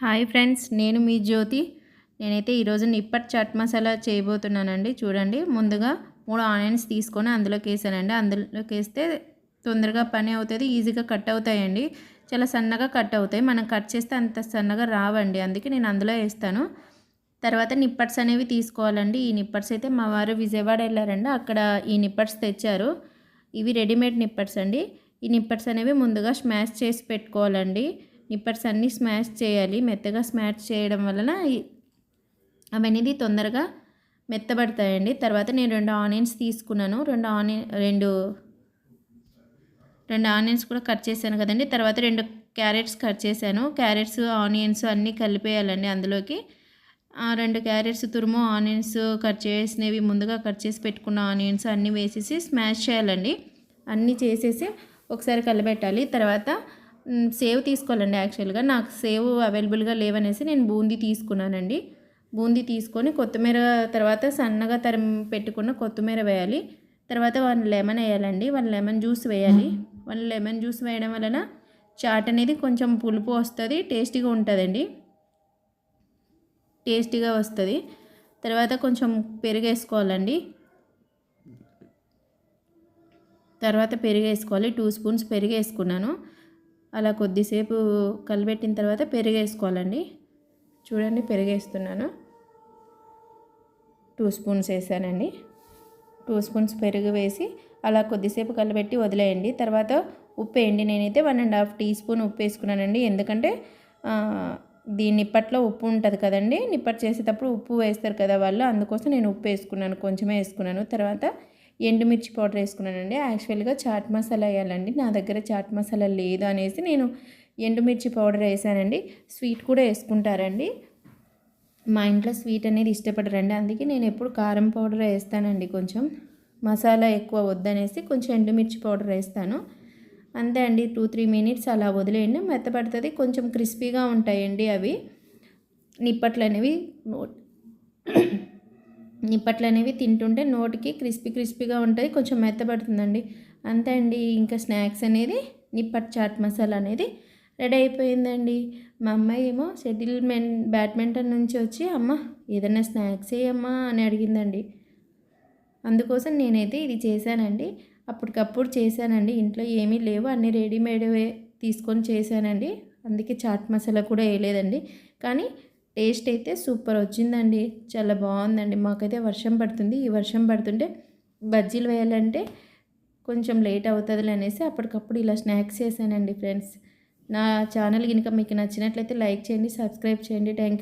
Hi friends నేను మీ జ్యోతి. నేనైతే ఈరోజు నిప్పట్ చాట్ మసాలా చేయబోతున్నానండి. చూడండి ముందుగా మూడు ఆనియన్స్ తీసుకొని అందులోకి వేసానండి అందులోకి వేస్తే తొందరగా పని అవుతుంది ఈజీగా కట్ అవుతాయండి. చాలా సన్నగా కట్ అవుతాయి. మనం కట్ చేస్తే అంత సన్నగా రావండి. అందుకే నేను అందులో వేస్తాను. తర్వాత నిప్పట్స్ అనేవి తీసుకోవాలండి. ఈ నిప్పట్స్ అయితే మా వారు విజయవాడ వెళ్ళారండి. అక్కడ ఈ నిప్పట్స్ తెచ్చారు. ఇవి రెడీమేడ్ నిప్పట్స్ అండి. ఈ నిప్పట్స్ అనేవి ముందుగా స్మాష్ చేసి పెట్టుకోవాలండి. నిప్పట్స్ అన్నీ స్మాష్ చేయాలి. మెత్తగా స్మాష్ చేయడం వలన అవన్నీ తొందరగా మెత్తబడతాయండి. తర్వాత నేను రెండు ఆనియన్స్ తీసుకున్నాను. రెండు ఆనియన్ రెండు రెండు ఆనియన్స్ కూడా కట్ చేశాను కదండి. తర్వాత రెండు క్యారెట్స్ కట్ చేశాను. క్యారెట్స్ ఆనియన్స్ అన్నీ కలిపేయాలండి అందులోకి. రెండు క్యారెట్స్ తురుము ఆనియన్స్ కట్ చేసినవి ముందుగా కట్ చేసి పెట్టుకున్న ఆనియన్స్ అన్నీ వేసేసి స్మాష్ చేయాలండి. అన్నీ చేసేసి ఒకసారి కలిపెట్టాలి తర్వాత సేవ్ తీసుకోవాలండి యాక్చువల్గా. నాకు సేవ్ అవైలబుల్గా లేవనేసి నేను బూందీ తీసుకున్నానండి. బూందీ తీసుకొని కొత్తిమీర తర్వాత సన్నగా తరం పెట్టుకున్న కొత్తిమీర వేయాలి. తర్వాత వన్ లెమన్ వేయాలండి. వన్ లెమన్ జ్యూస్ వేయాలి. వన్ లెమన్ జ్యూస్ వేయడం వలన చాట్ అనేది కొంచెం పులుపు వస్తుంది టేస్టీగా ఉంటుందండి. టేస్టీగా వస్తుంది. తర్వాత కొంచెం పెరుగు వేసుకోవాలండి తర్వాత పెరుగు వేసుకోవాలి టూ స్పూన్స్ పెరుగు వేసుకున్నాను అలా కొద్దిసేపు కలిపెట్టిన తర్వాత పెరుగు వేసుకోవాలండి చూడండి పెరుగు వేస్తున్నాను టూ స్పూన్స్ వేసానండి. టూ స్పూన్స్ పెరుగు వేసి అలా కొద్దిసేపు కలిపెట్టి వదిలేయండి. తర్వాత ఉప్పు వేయండి. నేనైతే one and half teaspoon ఉప్పు వేసుకున్నానండి. ఎందుకంటే దీని నిప్పట్లో ఉప్పు ఉంటుంది కదండి. నిప్పట్ చేసేటప్పుడు ఉప్పు వేస్తారు కదా వాళ్ళు. అందుకోసం నేను ఉప్పు వేసుకున్నాను. కొంచెమే వేసుకున్నాను. తర్వాత ఎండుమిర్చి పౌడర్ వేసుకున్నానండి. యాక్చువల్గా చాట్ మసాలా వేయాలండి. నా దగ్గర చాట్ మసాలా లేదు అనేసి నేను ఎండుమిర్చి పౌడర్ వేసానండి. స్వీట్ కూడా వేసుకుంటారండి. మా ఇంట్లో స్వీట్ అనేది ఇష్టపడరండి. అందుకే నేను ఎప్పుడు కారం పౌడర్ వేస్తానండి కొంచెం. మసాలా ఎక్కువ వద్దనేసి కొంచెం ఎండుమిర్చి పౌడర్ వేస్తాను. అంతే అండి. టూ త్రీ మినిట్స్ అలా వదిలేయండి. మెత్తపడుతుంది. కొంచెం క్రిస్పీగా ఉంటాయండి అవి. నిప్పట్లు అనేవి నిప్పట్లు అనేవి తింటుంటే నోటికి క్రిస్పీ క్రిస్పీగా ఉంటుంది కొంచెం మెత్తబడుతుందండి. అంతే అండి ఇంకా స్నాక్స్ అనేది నిప్పట్ చాట్ మసాలా అనేది రెడీ అయిపోయిందండి. మా అమ్మాయి ఏమో సెటిల్మెంట్ బ్యాడ్మింటన్ నుంచి వచ్చి అమ్మ ఏదైనా స్నాక్స్ అమ్మా అని అడిగిందండి. అందుకోసం నేనైతే ఇది చేశానండి. అప్పటికప్పుడు చేశానండి. ఇంట్లో ఏమీ లేవు అన్నీ రెడీమేడ్ తీసుకొని చేశానండి. అందుకే చాట్ మసాలా కూడా వేయలేదండి. కానీ టేస్ట్ అయితే సూపర్ వచ్చిందండి. చాలా బాగుందండి. మాకైతే వర్షం పడుతుంది. ఈ వర్షం పడుతుంటే బజ్జీలు వేయాలంటే కొంచెం లేట్ అవుతుంది అనేసి అప్పటికప్పుడు ఇలా స్నాక్స్ చేశానండి ఫ్రెండ్స్. నా ఛానల్ కనుక మీకు నచ్చినట్లయితే లైక్ చేయండి సబ్స్క్రైబ్ చేయండి. థ్యాంక్